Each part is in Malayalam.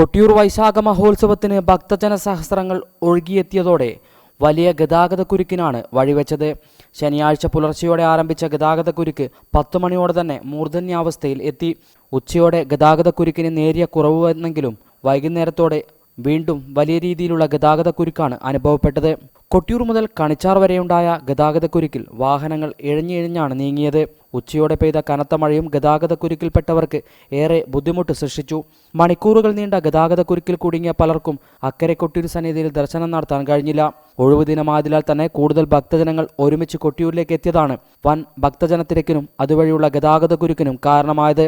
കൊട്ടിയൂർ വൈശാഖ മഹോത്സവത്തിന് ഭക്തജന സഹസ്രങ്ങൾ ഒഴുകിയെത്തിയതോടെ വലിയ ഗതാഗത കുരുക്കിനാണ് വഴിവെച്ചത്. ശനിയാഴ്ച പുലർച്ചയോടെ ആരംഭിച്ച ഗതാഗത കുരുക്ക് പത്തു മണിയോടെ തന്നെ മൂർധന്യാവസ്ഥയിൽ എത്തി. ഉച്ചയോടെ ഗതാഗത കുരുക്കിന് നേരിയ കുറവ് വന്നെങ്കിലും വൈകുന്നേരത്തോടെ വീണ്ടും വലിയ രീതിയിലുള്ള ഗതാഗത കുരുക്കാണ് അനുഭവപ്പെട്ടത്. കൊട്ടിയൂർ മുതൽ കണിച്ചാർ വരെയുണ്ടായ ഗതാഗതക്കുരുക്കിൽ വാഹനങ്ങൾ ഇഴഞ്ഞിഴഞ്ഞാണ് നീങ്ങിയത്. ഉച്ചയോടെ പെയ്ത കനത്ത മഴയും ഗതാഗതക്കുരുക്കിൽപ്പെട്ടവർക്ക് ഏറെ ബുദ്ധിമുട്ട് സൃഷ്ടിച്ചു. മണിക്കൂറുകൾ നീണ്ട ഗതാഗതക്കുരുക്കിൽ കുടുങ്ങിയ പലർക്കും അക്കരെ കൊട്ടിയൂർ സന്നിധിയിൽ ദർശനം നടത്താൻ കഴിഞ്ഞില്ല. ഒഴിവു ദിനമായതിനാൽ തന്നെ കൂടുതൽ ഭക്തജനങ്ങൾ ഒരുമിച്ച് കൊട്ടിയൂരിലേക്ക് എത്തിയതാണ് വൻ ഭക്തജനത്തിരക്കിനും അതുവഴിയുള്ള ഗതാഗതക്കുരുക്കിനും കാരണമായത്.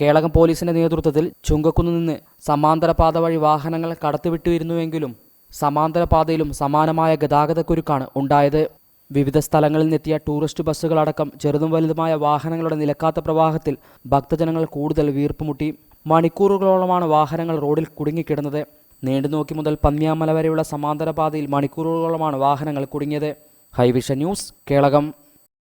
കേളകം പോലീസിന്റെ നേതൃത്വത്തിൽ ചുങ്കക്കുന്ന് നിന്ന് സമാന്തര പാത വഴി വാഹനങ്ങൾ കടത്തിവിട്ടിരുന്നുവെങ്കിലും സമാന്തര പാതയിലും സമാനമായ ഗതാഗതക്കുരുക്കാണ് ഉണ്ടായത്. വിവിധ സ്ഥലങ്ങളിൽ നിന്നെത്തിയ ടൂറിസ്റ്റ് ബസ്സുകളടക്കം ചെറുതും വലുതുമായ വാഹനങ്ങളുടെ നിലക്കാത്ത പ്രവാഹത്തിൽ ഭക്തജനങ്ങൾ കൂടുതൽ വീർപ്പുമുട്ടി. മണിക്കൂറുകളോളമാണ് വാഹനങ്ങൾ റോഡിൽ കുടുങ്ങിക്കിടന്നത്. നീണ്ടുനോക്കി മുതൽ പന്ന്യാമല വരെയുള്ള സമാന്തര പാതയിൽ മണിക്കൂറുകളോളമാണ് വാഹനങ്ങൾ കുടുങ്ങിയത്. ഹൈവിഷ ന്യൂസ് കേളകം.